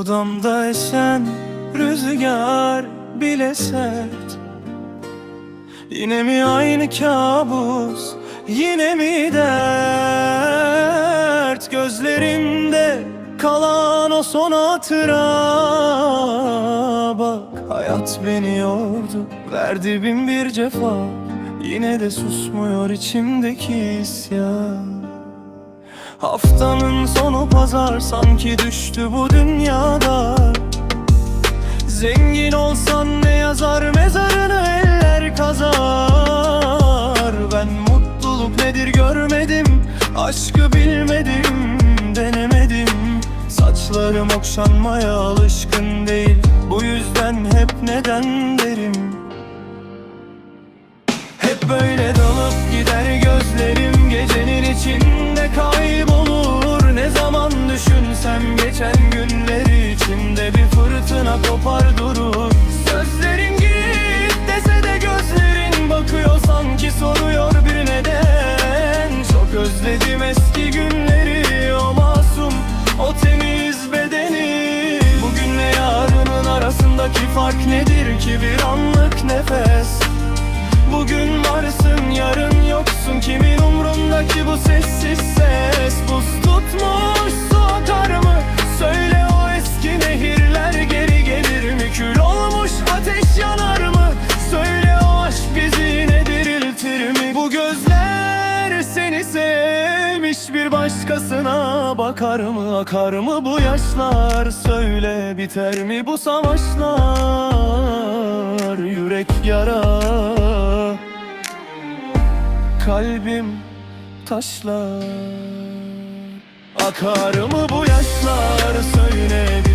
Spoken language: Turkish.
Odamda esen rüzgar bile sert. Yine mi aynı kabus Yine mi dert? Gözlerimde kalan o son hatıra. Bak hayat beni yordu Verdi bin bir cefa. Yine de susmuyor içimdeki isyan Haftanın sonu pazar sanki düştü bu dünyada. Zengin olsan ne yazar mezarını eller kazar. Ben mutluluk nedir görmedim Aşkı bilmedim denemedim. Saçlarım okşanmaya alışkın değil Bu yüzden hep neden derim? Hep böyle bu sessiz ses Buz tutmuş su akar mı? Söyle o eski nehirler geri gelir mi? Kül olmuş ateş yanar mı? Söyle o aşk bizi yine diriltir mi? Bu gözler seni sevmiş bir başkasına Bakar mı akar mı bu yaşlar? Söyle biter mi bu savaşlar? Yürek yara Kalbim taşlar. Akar mı bu yaşlar? Söyle bir